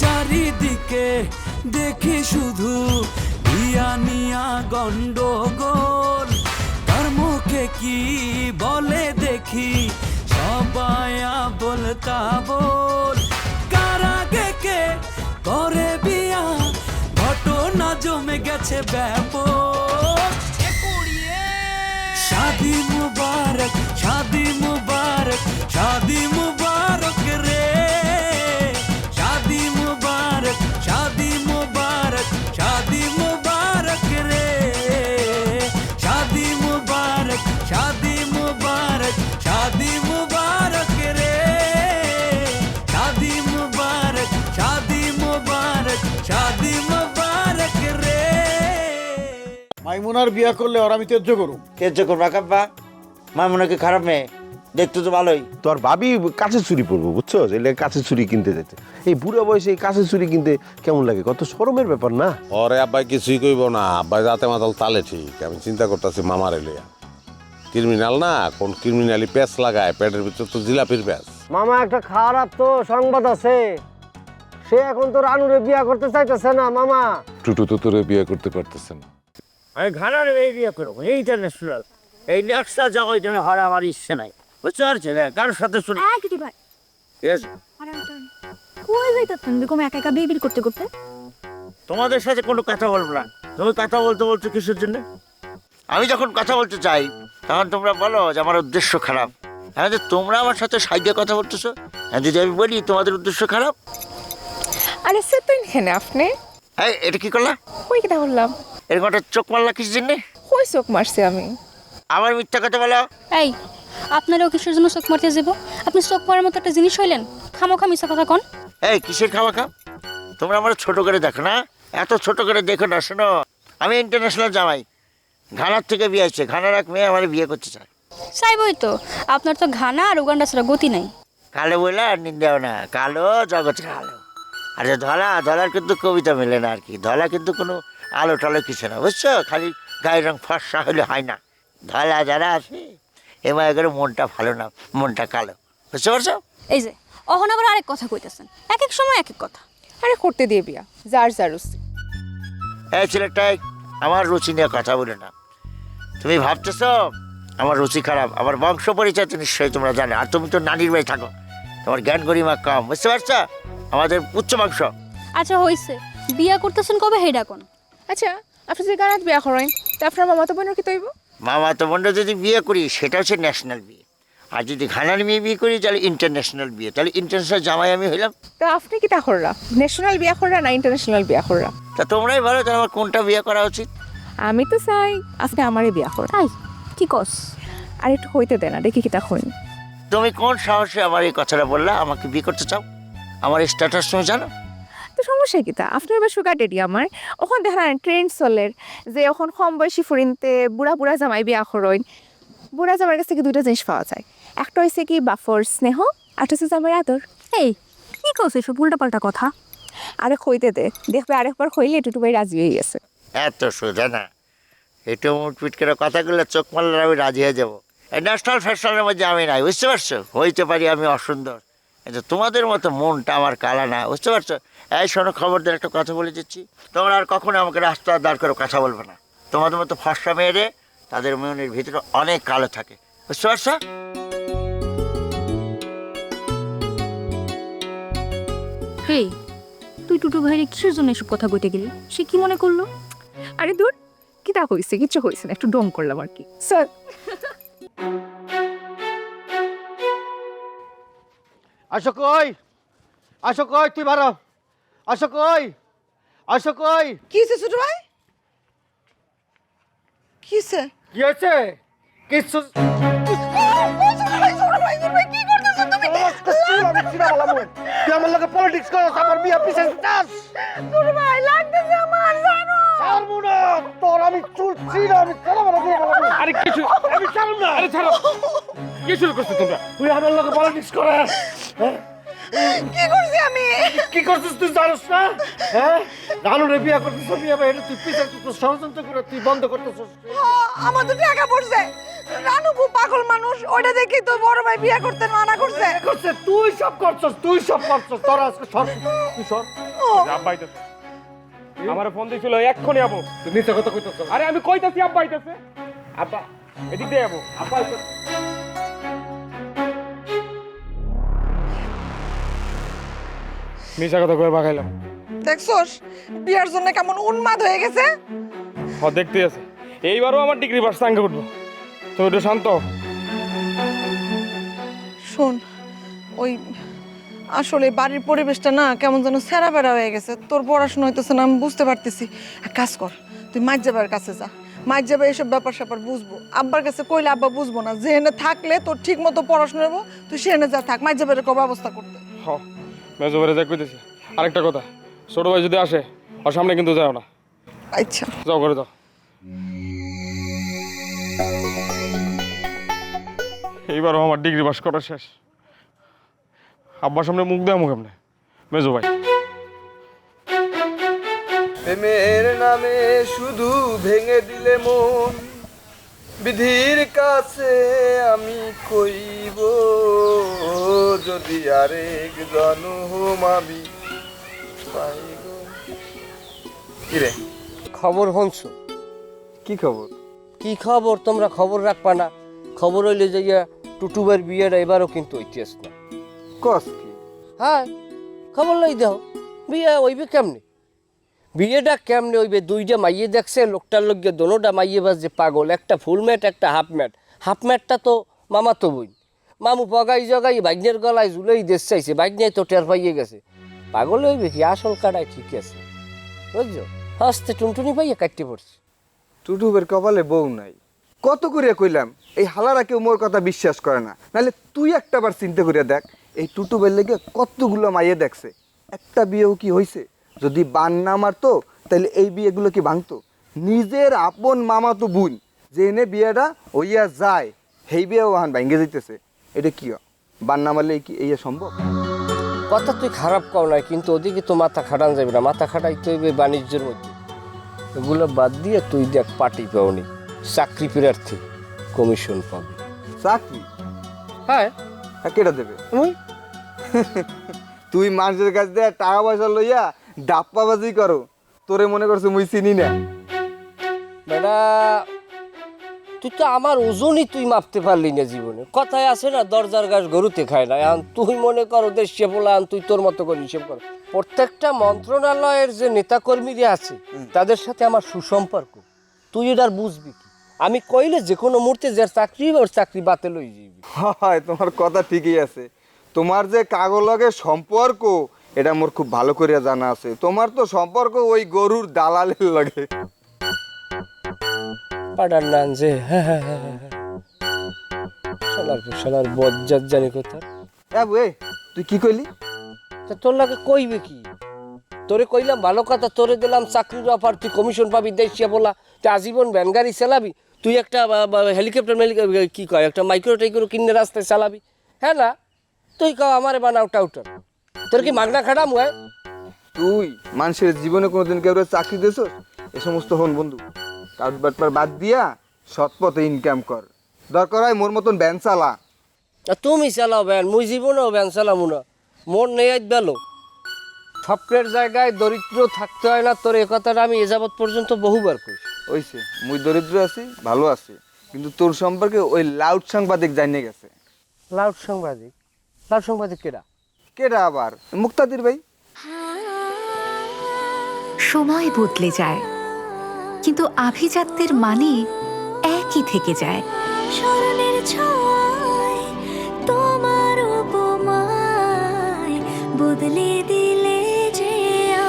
চারিদিকে দেখি শুধু ইয়ানিয়া গন্ডগোল। কর্মকে কি বলে দেখি? সবায়া বলতা বল কারাগে কে করে বিয়া? ঘটনা জমে গেছে ব্যাপক। শাদি মুবারক শাদি মুবারক শাদি মুবারক রে। মুবারক শাদি মুবারক শাদি মুবারক রে শাদি মুবারক শাদি মুবারক শাদি মুবারক রে শাদি মুবারক শাদি মুবারক শাদি মুবারক রে মাইমুনার বিয়া করলে ওরা আমি তেজ্য করু তেজ্য করবা কাব্বা। মাইমুনা খারাপ মেয়ে। দেখতে তো ভালোই। তোর ভাবি কাছে চুরি পরবো বুঝছ? এলে কাছে চুরি কিনতে যেতে। এই বুড়ো বয়সে এই কাছে চুরি কিনতে কেমন লাগে? কত সরমের ব্যাপার না? ওরে আব্বাই কিছুই কইব না। আব্বাই রাতে মাতাল তালে ঠিক। আমি চিন্তা করতেছি মামার এলিয়া ক্রিমিনাল না কোন ক্রিমিনালি প্যাঁচ লাগায়? পেটের ভিতর তো জিলাপির প্যাঁচ। মামা একটা খারাপ তো সংবাদ আছে। সে এখন তো রানুরে বিয়া করতে চাইতেছে না মামা। টুটু তো তোরে বিয়ে করতে পারতেছে না। আমি ঘানার এই বিয়ে করব এই ইন্টারন্যাশনাল এই নেক্সটটা যাওয়ার জন্য হওয়ার আমার ইচ্ছে নাই। বুঝতে পারছি না কারোর সাথে শুনে ভাই। কই যাইতাছেন একা একা বেবিল করতে করতে? তোমাদের সাথে কোনো কথা বলব না। তুমি কথা বলতে বলছো কিসের জন্য? আমি যখন কথা বলতে চাই তখন তোমরা বলো যে আমার উদ্দেশ্য খারাপ। হ্যাঁ যে তোমরা আমার সাথে সাইডে কথা বলতেছো? হ্যাঁ যদি আমি বলি তোমাদের উদ্দেশ্য খারাপ? আরে সে তো এখানে আপনি। হ্যাঁ এটা কি করলা? কই কথা বললাম। এরকম একটা চোখ মারলা কিছু জন্যে? কই চোখ মারছি আমি? আমার মিথ্যা কথা বলো। এই আপনারাও কিসের জন্য চোখ মারতে যাব? আপনি চোখ মারার মতো একটা জিনিস হইলেন। খামোখা মিশা কথা কন এই কিসের খাওয়া তোমরা আমার ছোট করে দেখো না? এত ছোট করে দেখো না শোনো। আমি ইন্টারন্যাশনাল জামাই। ঘানার থেকে বিয়ে আসছে ঘানার এক মেয়ে আমার বিয়ে করতে চায়। চাইবই তো। আপনার তো ঘানা আর উগান্ডা ছাড়া গতি নাই। কালো বলে আর নিন্দাও না। কালো জগৎ কালো। আর যে ধলা ধলার কিন্তু কবিতা মেলে না আর কি। ধলা কিন্তু কোনো আলো টালো কিছু না। বুঝছ? খালি গায়ের রং ফর্সা হলে হয় না। ধলা যারা আছে এবার করে মনটা ভালো না মনটা কালো। বুঝতে পারছ? এই যে অহন আবার আরেক কথা কইতেছেন। এক এক সময় এক এক কথা। আরে করতে দিয়ে বিয়া যার যার রুচি। এই ছেলেটাই আমার রুচি নিয়ে কথা বলে না। তুমি ভাবতেছ আমার রুচি খারাপ আমার বংশ পরিচয় তো নিশ্চয়ই তোমরা জানো আর তুমি তো নানির বাড়ি থাকো। তোমার জ্ঞান গরিমা কম বুঝতে পারছ? আমাদের উচ্চ বংশ। আচ্ছা হইছে। বিয়া করতেছেন কবে হেডা কোন? আচ্ছা আপনি যদি গানাত বিয়া করেন তা আপনার মামা তো বোনের কি তৈব? মামা তো বোনটা যদি বিয়ে করি সেটা হচ্ছে ন্যাশনাল বিয়ে। আর যদি ঘানার মেয়ে বিয়ে করি তাহলে ইন্টারন্যাশনাল বিয়ে। তাহলে ইন্টারন্যাশনাল জামাই আমি হইলাম। তা আপনি কি তা কররা? ন্যাশনাল বিয়া কররা না ইন্টারন্যাশনাল বিয়া কররা? তা তোমরাই ভালো তাহলে আমার কোনটা বিয়ে করা উচিত? আমি তো চাই আপনি আমারই বিয়া করেন তাই? কি কস? আর একটু হইতে দেন না দেখি কি তা হইন তুমি কোন সাহসে আমার এই কথাটা বললা আমাকে বিয়ে করতে চাও? আমার স্ট্যাটাস তুমি জানো? তো সমস্যা কি তা? আপনার এবার সুগার ডেডি আমার? ওখান দেখেন ট্রেন্ড চলের যে এখন কম বয়সী ফুরিনতে বুড়া বুড়া জামাই বিয়া করেন বুড়া জামার কাছ থেকে দুইটা জিনিস পাওয়া যায়। একটা হয়েছে কি বাফর স্নেহ আর হচ্ছে জামাই আদর। এই কি কস এসব উল্টা পাল্টা কথা? আরে খইতে দে দেখবে আরেকবার খইলে একটু ভাই রাজি হয়ে গেছে। এত সোজা না। একটু মুটপিট করে কথাগুলো চোখ মারলে আমি রাজি হয়ে যাব। এই ন্যাশনাল ফ্যাশনের মধ্যে আমি নাই বুঝতে পারছ? হইতে পারি আমি অসুন্দর। কিন্তু তোমাদের মতো মনটা আমার কালা না বুঝতে পারছ? এই শোনো খবরদার একটা কথা বলে দিচ্ছি। তোমরা আর কখনো আমাকে রাস্তা দাঁড় করে কথা বলবে না। তোমাদের মতো ফর্সা মেয়েরে তাদের মনের ভিতরে অনেক কালো থাকে। বুঝতে পারছ? হেই তুই টুটু ভাইরে কিসের জন্য এসব কথা কইতে গেলি? সে কি মনে করল? আরে দূর কি তা হয়েছে কিচ্ছু হয়েছে না একটু ডং করলাম আর কি। স্যার। আসো কই? আসো কই তুই বারো আসো কই? আসো কই? কি হয়েছে ছোট ভাই? কি হয়েছে কি হয়েছে কিছু আমার লোকে পলিটিক্স করো আমার বিয়ে ছাড়বো না তোর আমি চুল ছিঁড়ে আমি ছাড়া বলা দিয়ে বলাবো আরে কিছু আমি ছাড়ব না। আরে ছাড়ো। কি শুরু করছ তোমরা? তুই আমার লোকে পলিটিক্স করে হ্যাঁ? কি করছি আমি? কি করছিস তুই জানিস না? হ্যাঁ? রানুরে বিয়ে করতেছ বিয়ে বা এটা তুই তুই ষড়যন্ত্র করে তুই বন্ধ করতেছিস আমার তো টাকা পড়ছে। রানু খুব পাগল মানুষ ওটা দেখি তো বড় ভাই বিয়ে করতে মানা করছে। করছে তুই সব করছস তুই সব করছস। তোর আজকে সর তুই সর। ও। আব্বা আইতাছে। আমার ফোন দিছিল এক্ষুনি আবো। তুই মিথ্যা কথা কইতাছ। আরে আমি কইতাছি আব্বা আইতাছে। আব্বা। এদিক দিয়ে আবো। আব্বা মিশা কথা কয়ে বাগাইলাম। দেখছস বিয়ার জন্য কেমন উন্মাদ হয়ে গেছে? হ দেখতে আছে। এইবারও আমার ডিগ্রি পাস সাঙ্গে উঠবো। তুমি একটু শান্ত হও। শোন ওই আসলে বাড়ির পরিবেশটা না কেমন যেন সেরা বেড়া হয়ে গেছে। তোর পড়াশোনা হইতেছে না আমি বুঝতে পারতেছি। এক কাজ কর তুই মাইজাবার কাছে যা। মাইজাবা এইসব ব্যাপার স্যাপার বুঝব। আব্বার কাছে কইলে আব্বা বুঝব না। যেখানে থাকলে তোর ঠিক মতো পড়াশোনা হব তুই সেখানে যা থাক মাইজাবারে কব ব্যবস্থা করতে। হ। মেজো বেড়ে যাই কইতেছি। আরেকটা কথা ছোট ভাই যদি আসে ওর সামনে কিন্তু যাও না। আচ্ছা। যাও করে যাও। এইবারও আমার ডিগ্রি পাস করা শেষ। আব্বার সামনে মুখ দেওয়া মুখ এমনি মেজো ভাই। প্রেমের নামে শুধু ভেঙে দিলে মন। বিধির কাছে আমি কইব যদি আরেক পাইব। কিরে খবর হনছো কি খবর? কি খবর? তোমরা খবর রাখবা না। খবর হইলে যে টুটুবের বিয়েটা এবারও কিন্তু ঐতিহাস না কস কি? হ্যাঁ খবর লই দাও। বিয়ে হইবে কেমনে? বিয়েটা কেমনে হইবে? দুইটা মাইয়ে দেখছে, লোকটার লগে দোনোটা মাইয়ে বাজে পাগল। একটা ফুল ম্যাট একটা হাফ ম্যাট হাফ ম্যাটটা তো মামা তো বই মামু পগাই জগাই বাইকনের গলায় ঝুলেই দেশ চাইছে বাইক নিয়ে তো টের পাইয়ে গেছে। পাগল হইবে কি? আসল কাটায় ঠিক আছে। বুঝছ? হস্তে টুনটুনি পাইয়ে কাটতে পড়ছে। টুটুবের কপালে বউ নাই। কত করিয়া কইলাম, এই হালারা কেউ মোর কথা বিশ্বাস করে না। নাহলে তুই একটা বার চিন্তা করিয়া দেখ, এই টুটুবের লেগে কতগুলো মাইয়ে দেখছে। একটা বিয়েও কি হইছে? যদি বান না মারতো তাহলে এই বিয়েগুলো কি ভাঙতো? নিজের আপন মামা তো বুন যে এনে বিয়েটা হইয়া যায় সেই বিয়েও হান ভাঙ্গে যাইতেছে। এটা কি? বান না মারলে কি এই সম্ভব? কথা তুই খারাপ কও নাই কিন্তু ওদিকে তো মাথা খাটান যাবে না। মাথা খাটাইতে হইবে বাণিজ্যের মধ্যে। এগুলো বাদ দিয়ে তুই দেখ পার্টি পাওনি চাকরি প্রার্থী কমিশন পাবি। চাকরি? হ্যাঁ। কেটা দেবে? তুই মানুষের কাছ দিয়ে টাকা পয়সা লইয়া ডাপ্পাবাজি করো। তোরে মনে করছে মুই চিনি না। বেটা তুই তো আমার ওজনই তুই মাপতে পারলি না জীবনে। কথায় আছে না দরজার গাছ গরুতে খায় না। এখন তুই মনে কর ওদের সে বলে আন তুই তোর মতো করে হিসেব কর। প্রত্যেকটা মন্ত্রণালয়ের যে নেতাকর্মীরা আছে তাদের সাথে আমার সুসম্পর্ক। তুই এটার বুঝবি কি? আমি কইলে যে কোনো মুহূর্তে যার চাকরি ওর চাকরি বাতিল হয়ে যাবি। হয় তোমার কথা ঠিকই আছে। তোমার যে কাগলগে সম্পর্ক এটা মোর খুব ভালো করিয়া জানা আছে। তোমার তো সম্পর্ক ওই গরুর দালালের লগে। পাড়ার যে হ্যাঁ হ্যাঁ হ্যাঁ হ্যাঁ শালার শালার বজ্জাত জানি কোথা এ বুয়ে তুই কি কইলি? তা তোর লাগে কইবে কি? তোরে কইলাম ভালো কথা তোরে দিলাম চাকরির অফার তুই কমিশন পাবি দেশিয়া বলা। তুই আজীবন ভ্যান গাড়ি চালাবি তুই একটা হেলিকপ্টার কি কয় একটা মাইক্রো টাইক্রো কিনে রাস্তায় চালাবি। হ্যাঁ না? তুই কাও আমারে বানাও টাউটার। তোর কি মাগনা খাটাম হয়? তুই মানুষের জীবনে কোনোদিন কেউ চাকরি দিছ এ সমস্ত হন বন্ধু। কাউট বাটপার বাদ দিয়া সৎ পথে ইনকাম কর। দরকার হয় মোর মতন ব্যান চালা। তুমি চালাও ভ্যান মুই জীবনেও ভ্যান চালামু না। মোর নেই বেলো ফপকের জায়গায় দরিদ্র থাকতে হয় না তোর এ কথাটা আমি এ যাবৎ পর্যন্ত বহুবার কইছি। ওইছে মুই দরিদ্র আছি ভালো আছি। কিন্তু তোর সম্পর্কে ওই লাউড সাংবাদিক জানিয়ে গেছে। লাউড সাংবাদিক? লাউড সাংবাদিক কেডা? কেডা আবার? মুক্তাদির ভাই? সময় বদলে যায় কিন্তু আভিজাত্যের মানে একই থেকে যায়। স্মরণের ছয় তোমার উপমায় বদলে দিলে যে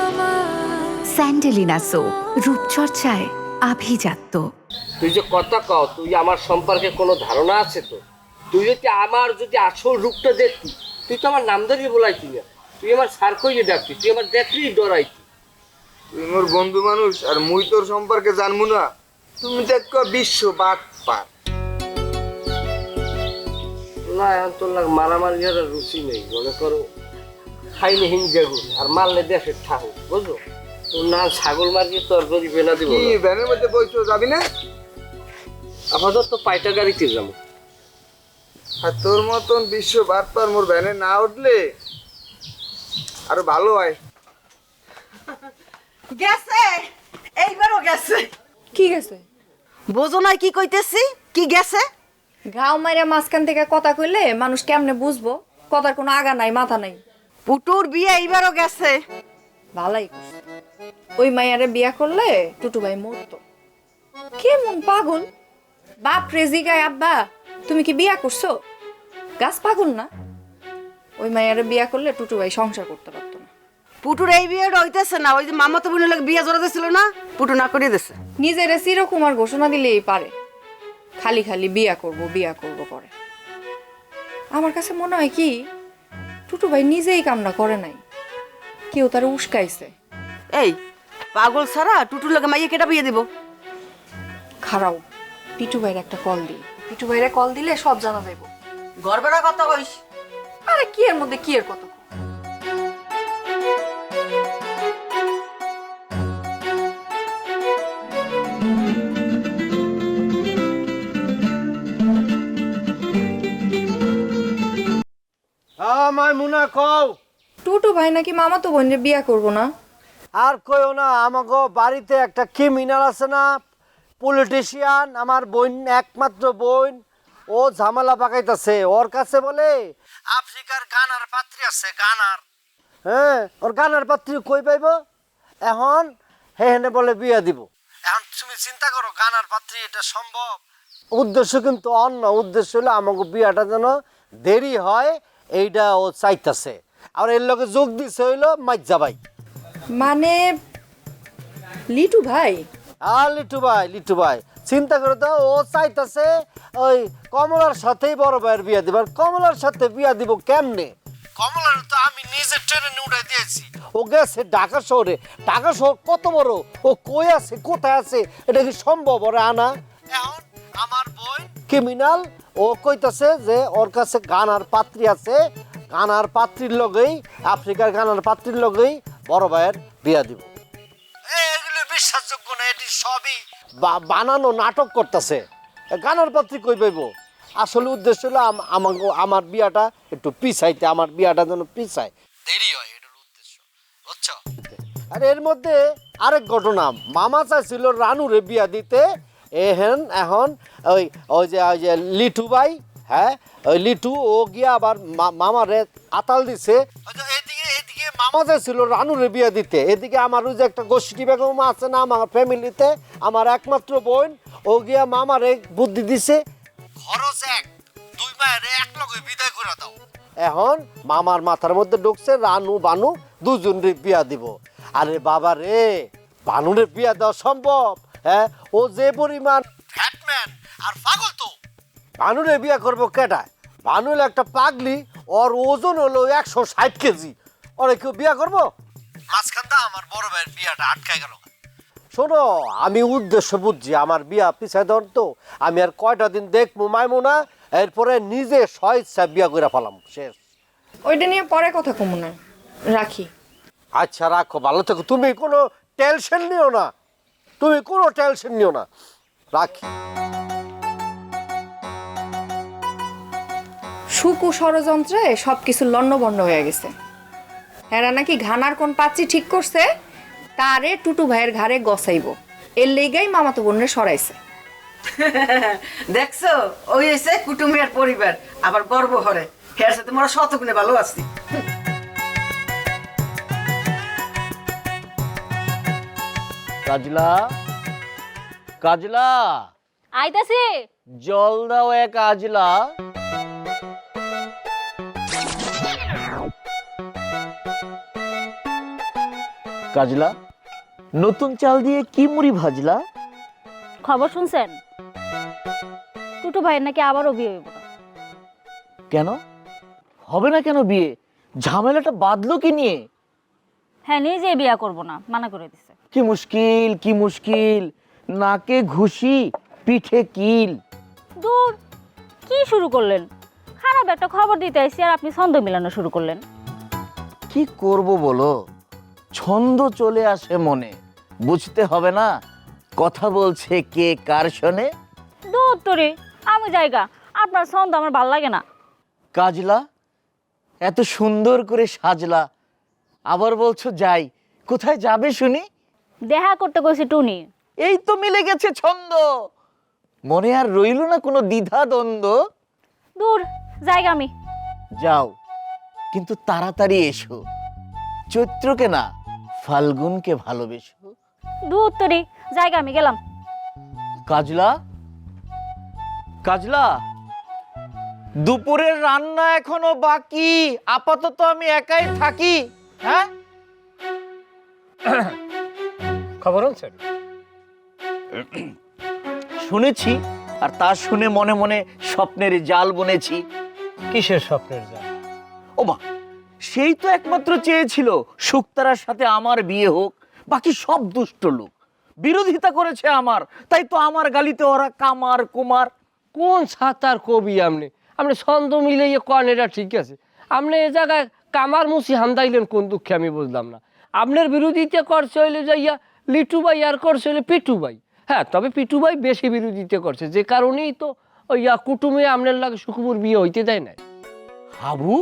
আমার স্যান্ডেলিনা সো রূপচর্চায় আভিজাত্য। তুই যে কথা কও তুই আমার সম্পর্কে কোনো ধারণা আছে তো? তুই যদি আমার যদি আসল রূপটা দেখতি তুই তো আমার নাম ধরিয়ে বলাইতি না তুই আমার সার কইয়ে ডাকতি তুই আমার দেখলেই ডরাইতি। তুই মোর বন্ধু মানুষ আর মুই তোর সম্পর্কে জানব না। তুমি দেখ বিশ্ব বাদ পার। না এখন তোর লাগ মারামারি আর রুচি নেই মনে করো। খাইলে হিন বেগুন আর মারলে দেশের ঠাকুর বুঝলো তোর না ছাগল মারিয়ে তোর গরিব এনা দিব কি ভ্যানের মধ্যে বইছো যাবি না? আপাতত পাইটা গাড়িতে যাব। আর তোর মতন বিশ্ব বার্তার মোর ভ্যানে না উঠলে আরও ভালো হয়। গেছে। এইবারও গেছে। কি গেছে? বোঝো নাই কি কইতেছি? কি গেছে? গাও মাইরা মাঝখান থেকে কথা কইলে মানুষ কেমনে বুঝব? কথার কোনো আগা নাই মাথা নাই। পুটুর বিয়ে এইবারও গেছে। ভালাই ওই মাইয়ারে বিয়া করলে টুটু ভাই মরতো। কেমন পাগল? বাপ রেজি গায় আব্বা তুমি কি বিয়া করছ? গাছ পাগল না? ওই মায়ের বিয়া করলে টুটু ভাই সংসার করতে পারতো না। পুটুর এই বিয়েটা হইতেছে না ওই যে মামাতো বোনের লাগে বিয়ে জড়াতে ছিল না পুটু না করিয়ে দিছে নিজের চিরকুমার ঘোষণা দিলেই পারে। খালি খালি বিয়া করব বিয়া করব করে আমার কাছে মনে হয় কি টুটু ভাই নিজেই কামনা করে নাই। কেউ তার উস্কাইছে। এই পাগল ছাড়া টুটুর লাগে মাইয়ে কেটা বিয়ে দিব? খারাও পিটু ভাইয়ের একটা কল দিই। পিটু ভাইয়ের কল দিলে সব জানা যাইব। গর্বের কথা কইস। আরে কি এর মধ্যে কি এর কত আমার মুনা কও। টুটু ভাই নাকি মামা তো বোনের বিয়া করব না? আর কইও না আমাকে বাড়িতে একটা ক্রিমিনাল আছে না পলিটিশিয়ান আমার বোন একমাত্র বোন ও ঝামেলা পাকাইতেছে। ওর কাছে বলে আফ্রিকার গানার পাত্রী আছে গানার। হ্যাঁ ওর গানার পাত্রী কই পাইব? এখন হে হেনে বলে বিয়া দিব। এখন তুমি চিন্তা করো গানার পাত্রী এটা সম্ভব? উদ্দেশ্য কিন্তু অন্য উদ্দেশ্য হলো আমাকে বিয়াটা যেন দেরি হয় এইটা ও চাইতেছে। আর এর লগে যোগ দিছে হইল মাইজা ভাই। মানে লিটু ভাই? আর লিটু ভাই লিটু ভাই চিন্তা করে তো ও চাইতেছে ওই কমলার সাথেই বড় ভাইয়ের বিয়া দিব। আর কমলার সাথে বিয়া দিব কেমনে? কমলার তো আমি নিজে ট্রেনে উঠাই দিয়েছি। ও গেছে ঢাকা শহরে। ঢাকা শহর কত বড়? ও কই আছে কোথায় আছে? এটা কি সম্ভব ওরে আনা? এখন আমার বোন ক্রিমিনাল ও কইতাছে যে ওর কাছে গানার পাত্রী আছে। গানার পাত্রীর লগেই আফ্রিকার গানার পাত্রীর লগেই বড় ভাইয়ের বিয়া দিব। বানানো নাটক করতেছে। গানের পাত্রী কই পাইব? আসলে উদ্দেশ্য হলো আমাকে আমার বিয়াটা একটু পিছাইতে আমার বিয়াটা যেন পিছায়। দেরি হয় এটার উদ্দেশ্য। বুঝছ? আর এর মধ্যে আরেক ঘটনা। মামা চাইছিল রানুরে বিয়া দিতে। এহেন এখন ওই ওই যে ওই যে লিটু ভাই হ্যাঁ? ওই লিটু ও গিয়া আবার মামারে আতাল দিছে। মামা চাইছিল রানুরে বিয়া দিতে। এদিকে আমার ওই যে একটা গোষ্ঠী বেগম আছে না আমার ফ্যামিলিতে আমার একমাত্র বোন ও গিয়া মামারে বুদ্ধি দিছে। খরচ এক দুই মায়ের এক লগে বিদায় করে দাও। এখন মামার মাথার মধ্যে ঢুকছে রানু বানু দুজনের বিয়া দিব। আরে বাবা রে বানুরে বিয়া দেওয়া সম্ভব? হ্যাঁ ও যে পরিমাণ ফ্যাটম্যান আর পাগল তো। ভানুরে বিয়া করব কেটা ভানু হলো একটা পাগলি ওর ওজন হলো একশো ষাট কেজি। ওরে কেউ বিয়া করব? মাঝখানটা আমার বড় ভাইয়ের বিয়াটা আটকায় গেল। শোনো আমি উদ্দেশ্য বুঝছি আমার বিয়া পিছায় ধর তো। আমি আর কয়টা দিন দেখব মাইমো না এরপরে নিজে স্বেচ্ছা বিয়া করে ফেলাম শেষ। ওইটা নিয়ে পরে কথা কমু না। রাখি। আচ্ছা রাখো ভালো থেকো। তুমি কোনো টেনশন নিও না। তুমি কোনো টেনশন নিও না। রাখি। সুকু ষড়যন্ত্রে সব কিছু লন্নবন্ন হয়ে গেছে। এরা নাকি ঘানার কোন পাচ্ছি ঠিক করছে তারে টুটু ভাইয়ের ঘাড়ে গসাইব। এর লেগাই মামাতো বোনরে সরাইছে। দেখছ? ওই এসে কুটুমের পরিবার আবার গর্ব হরে হের সাথে মোরা শতগুণে ভালো আছি। কাজলা? কাজলা? আইতাছি। জল দাও এ কাজলা। কাজলা? নতুন চাল দিয়ে কি মুড়ি ভাজলা? খবর শুনছেন? টুটু ভাইয়ের নাকি আবারও বিয়ে হইব। কেন? হবে না কেন বিয়ে? ঝামেলাটা বাঁধলো কি নিয়ে? হ্যাঁ নিজে বিয়া করব না মানা করে দিছে। কি মুশকিল কি মুশকিল? নাকে ঘুষি পিঠে কিল। দূর কি শুরু করলেন? খারাপ একটা খবর দিতে আইসি আর আপনি ছন্দ মিলানো শুরু করলেন। কি করব বলো? ছন্দ চলে আসে মনে। বুঝতে হবে না কথা বলছে কে কার শোনে দূর তোরে আমি জায়গা আপনার ছন্দ আমার ভালো লাগে না। কাজলা এত সুন্দর করে সাজলা। আবার বলছো যাই কোথায় যাবে শুনি? দেখা করতে কইছি টুনি। এই তো মিলে গেছে ছন্দ। মনে আর রইল না কোনো দ্বিধা দ্বন্দ্ব? দূর জায়গা আমি। যাও কিন্তু তাড়াতাড়ি এসো। চৈত্রকে না ফাল্গুনকে ভালোবেসো। দূর তোরে জায়গা আমি গেলাম। কাজলা? কাজলা দুপুরের রান্না এখনও বাকি। আপাতত আমি একাই থাকি হ্যাঁ? খবর আনছেন শুনেছি আর তা শুনে মনে মনে স্বপ্নের জাল বুনেছি। কিসের স্বপ্নের জাল? ও মা সেই তো একমাত্র চেয়েছিল শুক্তারার সাথে আমার বিয়ে হোক। বাকি সব দুষ্ট লোক। বিরোধিতা করেছে আমার। তাই তো আমার গালিতে ওরা কামার কুমার। কোন সাঁতার কবি আপনি আপনি ছন্দ মিলে ইয়ে কন এটা ঠিক আছে। আপনি এ জায়গায় কামার মুসি হান্দাইলেন কোন দুঃখে আমি বুঝলাম না। আপনার বিরোধিতা করছে হইলে যাইয়া লিটু ভাই আর করছে হইলে পিটু ভাই। হ্যাঁ তবে পিটু ভাই বেশি বিরোধিতা করছে। যে কারণেই তো ওই ইয়া কুটুমে আপনার লাগে সুখবর বিয়ে হইতে দেয় না হাবু?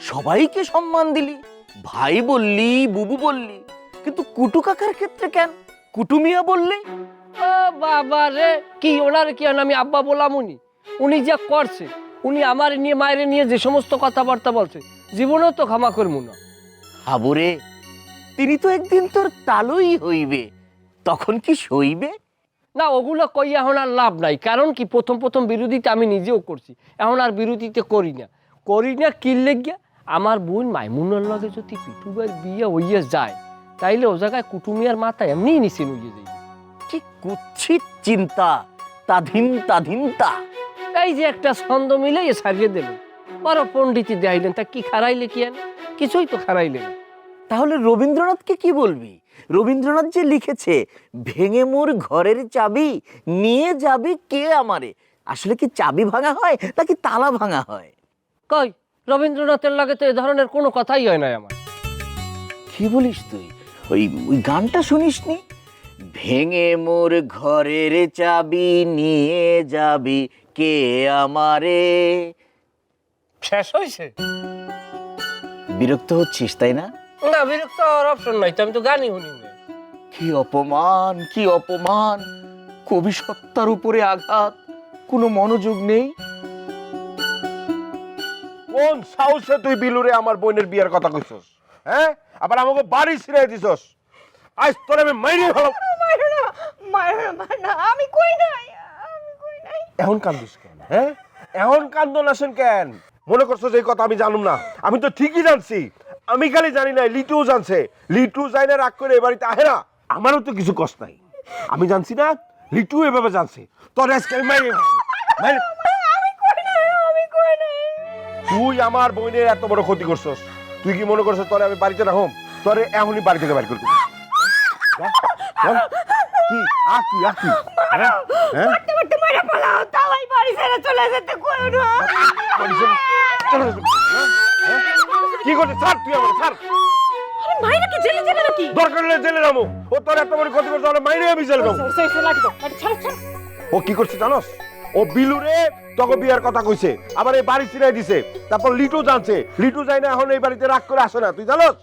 সবাইকে সম্মান দিলি ভাই বললি বুবু বললি কিন্তু কুটু কাকার ক্ষেত্রে কেন? কুটুমিয়া বললি? ও বাবা রে কি ওনার কি আমি আব্বা বললাম উনি? উনি যা করছে উনি আমার নিয়ে মায়ের নিয়ে যে সমস্ত কথাবার্তা বলছে জীবনেও তো ক্ষমা করব না। হাবুরে তিনি তো একদিন তোর তালুই হইবে তখন কি সইবে? না ওগুলো কই এখন আর লাভ নাই কারণ কি প্রথম প্রথম বিরোধিতা আমি নিজেও করছি এখন আর বিরোধিতা করি না। করি না কিনলে গিয়া আমার বোন মাইমুনের লগে যদি পিটুবার বিয়ে হইয়া যায় তাইলে ও জায়গায় কুটুমিয়ার মাথা এমনিই নিচে নুয়ে যাই কি কুচ্ছিত চিন্তা! তাধিন তাধিন তা এই যে একটা ছন্দ মিলে এ সারিয়ে দিল বড় পণ্ডিতি দেখাইলেন তা কি খারাইলে কি আনে কিছুই তো খারাইলেন। তাহলে রবীন্দ্রনাথকে কি বলবি? রবীন্দ্রনাথ যে লিখেছে ভেঙে মোর ঘরের চাবি নিয়ে যাবি কে আমারে? আসলে কি চাবি ভাঙা হয় নাকি তালা ভাঙা হয়? কই? রবীন্দ্রনাথের লাগে তো এ ধরনের কোনো কথাই হয় না আমার। কি বলিস তুই? ওই ওই গানটা শুনিসনি? ভেঙে মোর ঘরের চাবি নিয়ে যাবি কে আমারে? শেষ হয়েছে বিরক্ত হচ্ছিস তাই না? না বিরক্ত হওয়ার অপশন নাই তো আমি তো গানই শুনি কি অপমান কি অপমান। কবি সত্তার উপরে আঘাত কোনো মনোযোগ নেই। কোন সাহসে তুই বিলুরে আমার বোনের বিয়ার কথা কইছস? হ্যাঁ? আবার আমাকে বাড়ি ছিড়াই দিছস। আজ তোর আমি মাইরে ভালো আমি কই নাই আমি কই নাই। এখন কান্দিস কেন হ্যাঁ? এখন কান্দন আসেন কেন? মনে করছ যে কথা আমি জানুম না। আমি তো ঠিকই জানছি। আমি খালি জানি না লিটুও জানছে। লিটু যাই না রাগ করে এ বাড়িতে আহে না। আমারও তো কিছু কষ্ট নাই। আমি জানছি না লিটু এভাবে জানছে। তোর আজকে মাইরে। মাইরে- তুই আমার বোনের এত বড় ক্ষতি করছস। তুই কি মনে করছস তোরে আমি বাড়িতে রাখম? তোরে এখনই বাড়ি থেকে বাড়ি করতে কি? আ কি? কি? হ্যাঁ? হ্যাঁ? বাড়ি ছেড়ে- চলো, চলো, হ্যাঁ? হ্যাঁ? কি করছিস? স্যার তুই আমার জেলে জেলে নাকি? দরকার হলে জেলে নামো ও তোর এত বড় ক্ষতি করছে মাইরে আমি জেলে নামো ও কি করছে জানোস? ও বিলুরে তোকে বিয়ার কথা কইছে। আবার এই বাড়ি ছিড়াই দিছে। তারপর লিটু জানছে। লিটু যাই না এখন এই বাড়িতে রাগ করে আসে না। তুই জানোস?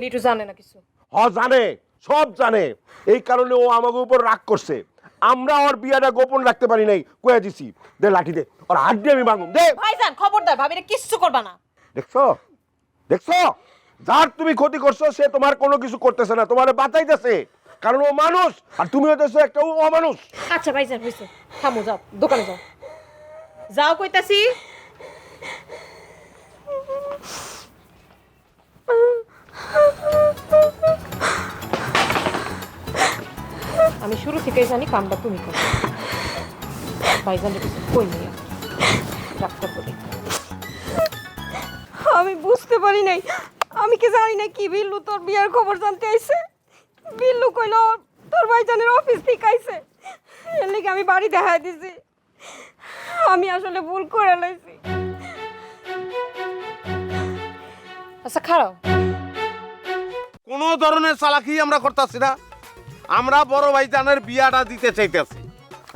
লিটু জানে না কিছু। হ জানে। সব জানে। এই কারণে ও আমাকে উপর রাগ করছে। আমরা ওর বিয়াটা গোপন রাখতে পারি নাই। কয়ে দিছি। দে লাঠি দে। ওর হাত দিয়ে আমি ভাঙুম। দে। ভাইজান খবরদার ভাবিরে কিচ্ছু করবা না। দেখছ? দেখছ? যার তুমি ক্ষতি করছ সে তোমার কোনো কিছু করতেছে না। তোমার বাঁচাইতেছে। কারণ ও মানুষ আর তুমি হতেছো একটা ও অমানুষ। আচ্ছা ভাই ভাইজান হইছে। থামো যাও দোকানে যাও। যাও কইতাছি। আমি শুরু থেকেই জানি কামটা তুমি করো। ভাইজানের কিছু কই নেই ডাক্তার বলে। আমি বুঝতে পারি নাই। আমি কি জানি না কি বিল্লু তোর বিয়ার খবর জানতে আইছে। বিল্লু কইল তোর ভাইজানের অফিস ঠিক আইছে এর লিগে আমি বাড়ি দেখাই দিছি। আমি আসলে ভুল করে লাইছি। আচ্ছা খারাপ কোনো ধরনের চালাকি আমরা করতেছি না। আমরা বড় ভাইজানের বিয়াটা দিতে চাইতেছি।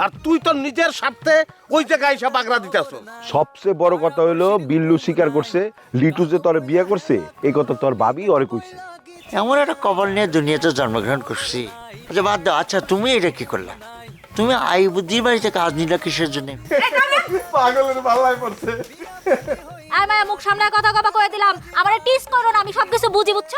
আর তুই তোর নিজের স্বার্থে ওই জায়গায় এসে বাগড়া দিতেছ সবচেয়ে বড় কথা হলো বিল্লু স্বীকার করছে লিটু যে তোর বিয়ে করছে এই কথা তোর ভাবি অরে কইছে। এমন একটা কবল নিয়ে দুনিয়াতে জন্মগ্রহণ করছি। আচ্ছা বাদ দাও আচ্ছা তুমি এটা কি করলা? তুমি আই বুদ্ধির বাড়িতে কাজ নিলা কিসের জন্য? পাগলের পাল্লায় পড়ছে। আর মায়া মুখ সামনে কথা কথা কয়ে দিলাম। আমার টিস করো না আমি সবকিছু বুঝি বুঝছ?